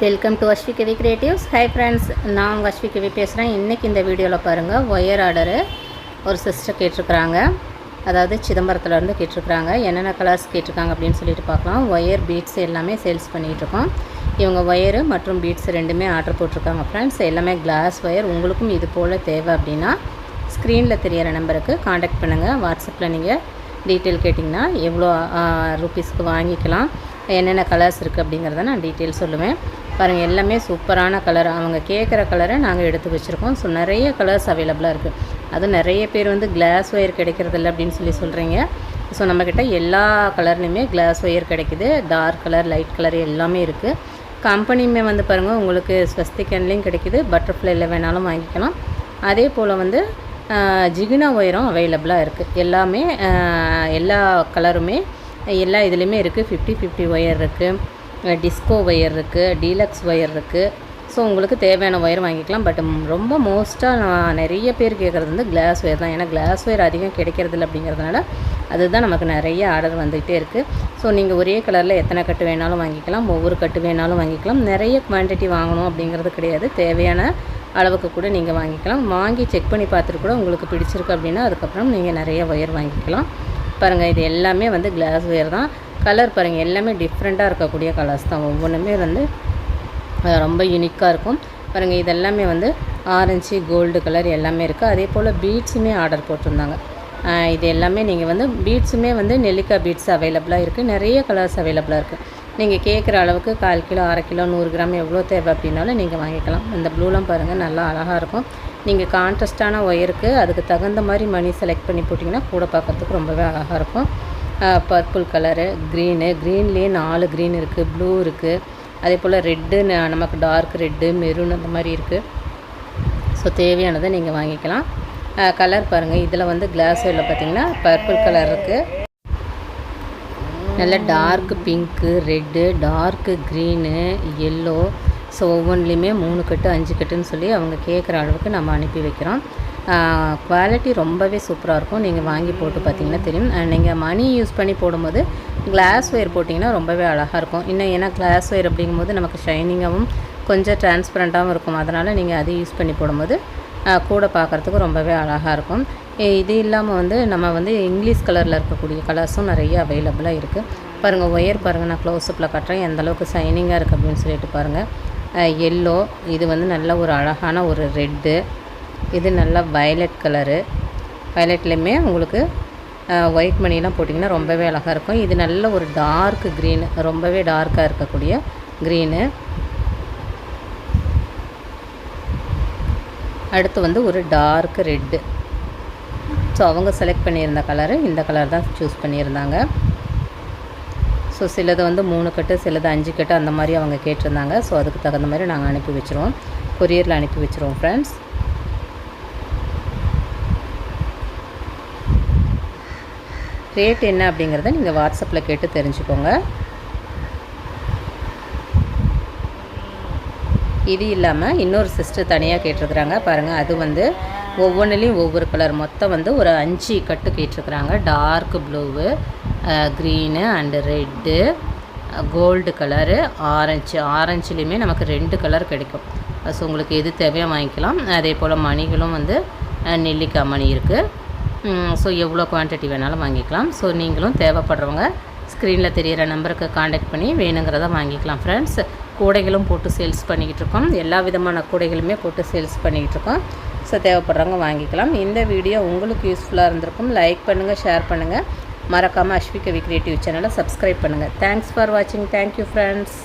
Welcome to Ashvi Kavi creatives hi friends நான் உங்கள் அஸ்வி கவி பேசுகிறேன் இன்றைக்கி இந்த வீடியோவில் பாருங்கள் ஒயர் ஆர்டரு ஒரு சிஸ்டர் கேட்டிருக்கிறாங்க. அதாவது சிதம்பரத்துலேருந்து கேட்டிருக்கிறாங்க. என்னென்ன கலர்ஸ் கேட்டிருக்காங்க அப்படின்னு சொல்லிட்டு பார்க்கலாம். ஒயர் பீட்ஸ் எல்லாமே சேல்ஸ் பண்ணிகிட்ருக்கோம் இவங்க ஒயரு மற்றும் பீட்ஸ் ரெண்டுமே ஆர்டர் போட்டிருக்காங்க ஃப்ரெண்ட்ஸ் எல்லாமே கிளாஸ் ஒயர் உங்களுக்கும் இது போல் தேவை அப்படின்னா ஸ்க்ரீனில் தெரியிற நம்பருக்கு காண்டாக்ட் பண்ணுங்கள் வாட்ஸ்அப்பில் நீங்கள் டீட்டெயில் கேட்டிங்கன்னா எவ்வளோ ருப்பீஸ்க்கு வாங்கிக்கலாம். என்னென்ன கலர்ஸ் இருக்குது அப்படிங்கிறத நான் டீட்டெயில் சொல்லுவேன். பாருங்கள் எல்லாமே சூப்பரான கலர். அவங்க கேட்குற கலரை நாங்கள் எடுத்து வச்சுருக்கோம். ஸோ நிறைய கலர்ஸ் அவைலபிளாக இருக்குது அதுவும் நிறைய பேர் வந்து கிளாஸ் ஒயர் கிடைக்கிறதில்ல அப்படின்னு சொல்லி சொல்கிறீங்க ஸோ நம்மக்கிட்ட எல்லா கலர்லேயுமே கிளாஸ் ஒயர் கிடைக்குது. டார்க் கலர் லைட் கலர் எல்லாமே இருக்குது கம்பெனியுமே வந்து பாருங்கள் உங்களுக்கு ஸ்வஸ்திகன்லேயும் கிடைக்குது. பட்டர்ஃப்ளைல வேணாலும் வாங்கிக்கலாம். அதே போல் வந்து ஜிகினா ஒயரும் அவைலபிளாக இருக்குது எல்லாமே எல்லா கலருமே எல்லா இதுலேயுமே இருக்குது ஃபிஃப்டி ஃபிஃப்டி ஒயர் இருக்குது டிஸ்கோ ஒயர் இருக்குது டீலக்ஸ் ஒயர் இருக்குது ஸோ உங்களுக்கு தேவையான ஒயர் வாங்கிக்கலாம். பட் ரொம்ப மோஸ்ட்டாக நான் நிறைய பேர் கேட்குறது வந்து கிளாஸ் ஒயர் தான். ஏன்னா கிளாஸ் ஒயர் அதிகம் கிடைக்கிறதில்ல அப்படிங்கிறதுனால அதுதான் நமக்கு நிறைய ஆர்டர் வந்துகிட்டே இருக்குது ஸோ நீங்கள் ஒரே கலரில் எத்தனை கட்டு வேணாலும் வாங்கிக்கலாம். ஒவ்வொரு கட்டு வேணாலும் வாங்கிக்கலாம். நிறைய குவான்டிட்டி வாங்கணும் அப்படிங்கிறது கிடையாது. தேவையான அளவுக்கு கூட நீங்கள் வாங்கிக்கலாம். வாங்கி செக் பண்ணி பார்த்துட்டு கூட உங்களுக்கு பிடிச்சிருக்கு அப்படின்னா அதுக்கப்புறம் நீங்கள் நிறைய ஒயர் வாங்கிக்கலாம். பாருங்கள் இது எல்லாமே வந்து கிளாஸ் ஒயர் தான். கலர் பாருங்கள் எல்லாமே டிஃப்ரெண்ட்டாக இருக்கக்கூடிய கலர்ஸ் தான். ஒவ்வொன்றுமே வந்து ரொம்ப யூனிக்காக இருக்கும். பாருங்கள் இதெல்லாமே வந்து ஆரஞ்சு கோல்டு கலர் எல்லாமே இருக்குது அதே போல் பீட்ஸுமே ஆர்டர் போட்டிருந்தாங்க. இது எல்லாமே நீங்கள் வந்து பீட்ஸுமே வந்து நெல்லிக்காய் பீட்ஸ் அவைலபிளாக இருக்குது நிறைய கலர்ஸ் அவைலபிளாக இருக்குது நீங்கள் கேட்குற அளவுக்கு கால் கிலோ அரை கிலோ நூறு கிராம் எவ்வளோ தேவை அப்படின்னாலும் நீங்கள் வாங்கிக்கலாம். இந்த ப்ளூலாம் பாருங்கள் நல்லா அழகாக இருக்கும். நீங்கள் கான்ட்ரஸ்டான ஒயருக்கு அதுக்கு தகுந்த மாதிரி மணி செலக்ட் பண்ணி போட்டிங்கன்னா கூட பார்க்குறதுக்கு ரொம்பவே அழகாக இருக்கும். பர்பிள் கலரு க்ரீனு க்ரீன்லேயே நாலு க்ரீன் இருக்குது ப்ளூ இருக்குது அதே போல் ரெட்டு நமக்கு டார்க் ரெட்டு மெரூன் அந்த மாதிரி இருக்குது ஸோ தேவையானதை நீங்கள் வாங்கிக்கலாம். கலர் பாருங்கள் இதில் வந்து கிளாஸ் ஒயரில் பார்த்தீங்கன்னா பர்பிள் கலர் இருக்குது நல்ல dark pink red dark green yellow so ஒவ்வொன்றுலேயுமே மூணு கட்டு அஞ்சு கட்டுன்னு சொல்லி அவங்க கேட்குற அளவுக்கு நம்ம அனுப்பி வைக்கிறோம். குவாலிட்டி ரொம்பவே சூப்பராக இருக்கும். நீங்கள் வாங்கி போட்டு பார்த்தீங்கன்னா தெரியும். நீங்கள் மணி யூஸ் பண்ணி போடும்போது கிளாஸ் ஒயர் போட்டிங்கன்னா ரொம்பவே அழகாக இருக்கும். இன்னும் ஏன்னா கிளாஸ் ஒயர் அப்படிங்கும்போது நமக்கு ஷைனிங்காகவும் கொஞ்சம் டிரான்ஸ்பரண்ட்டாகவும் இருக்கும். அதனால் நீங்கள் அதை யூஸ் பண்ணி போடும்போது கூட பார்க்குறதுக்கு ரொம்பவே அழகாக இருக்கும். இது இல்லாமல் வந்து நம்ம வந்து இங்கிலீஷ் கலரில் இருக்கக்கூடிய கலர்ஸும் நிறைய அவைலபிளாக இருக்குது பாருங்கள் ஒயர் பாருங்கள் நான் க்ளோஸ்அப்பில் காட்டுறேன். எந்த அளவுக்கு ஷைனிங்காக இருக்குது அப்படின்னு சொல்லிட்டு பாருங்கள் எல்லோ இது வந்து நல்ல ஒரு அழகான ஒரு ரெட்டு இது நல்லா வயலட் கலரு வயலட்லேயுமே உங்களுக்கு ஒயிட் மணிலாம் போட்டிங்கன்னா ரொம்பவே அழகாக இருக்கும். இது நல்ல ஒரு டார்க் க்ரீனு ரொம்பவே டார்க்காக இருக்கக்கூடிய க்ரீனு அடுத்து வந்து ஒரு டார்க் ரெட்டு ஸோ அவங்க செலக்ட் பண்ணியிருந்த கலரு இந்த கலர் தான் சூஸ் பண்ணியிருந்தாங்க. ஸோ சிலது வந்து மூணு கட்டு சிலது அஞ்சு கட்டு அந்த மாதிரி அவங்க கேட்டிருந்தாங்க. ஸோ அதுக்கு தகுந்த மாதிரி நாங்கள் அனுப்பி வச்சுருவோம். கொரியரில் அனுப்பி வச்சுருவோம் ஃப்ரெண்ட்ஸ் ரேட் என்ன அப்படிங்கிறத நீங்கள் வாட்ஸ்அப்பில் கேட்டு தெரிஞ்சுக்கோங்க. இது இல்லாமல் இன்னொரு சிஸ்டர் தனியாக கேட்டிருக்கிறாங்க. பாருங்கள் அது வந்து ஒவ்வொன்றுலேயும் ஒவ்வொரு கலர் மொத்தம் வந்து ஒரு அஞ்சு கட்டு கேட்டிருக்கிறாங்க. Dark blue green and red gold colour orange ஆரஞ்சுலேயுமே நமக்கு ரெண்டு கலர் கிடைக்கும். ஸோ உங்களுக்கு எது தேவையாக வாங்கிக்கலாம். அதே போல் மணிகளும் வந்து நெல்லிக்காய் மணி இருக்குது ஸோ எவ்வளோ குவான்டிட்டி வேணாலும் வாங்கிக்கலாம். ஸோ நீங்களும் தேவைப்படுறவங்க ஸ்க்ரீனில் தெரிகிற நம்பருக்கு காண்டாக்ட் பண்ணி வேணுங்கிறத வாங்கிக்கலாம் ஃப்ரெண்ட்ஸ் கூடைகளும் போட்டு சேல்ஸ் பண்ணிக்கிட்டு இருக்கோம். எல்லா விதமான கூடைகளுமே போட்டு சேல்ஸ் பண்ணிக்கிட்டு இருக்கோம். ஸோ தேவைப்படுறவங்க வாங்கிக்கலாம். இந்த வீடியோ உங்களுக்கு யூஸ்ஃபுல்லாக இருந்திருக்கும். லைக் பண்ணுங்கள் ஷேர் பண்ணுங்கள் மறக்காமல் அஸ்விகவி கிரியேட்டிவ் சேனலை சப்ஸ்கிரைப் பண்ணுங்கள் தேங்க்ஸ் ஃபார் வாட்சிங் தேங்க்யூ ஃப்ரெண்ட்ஸ்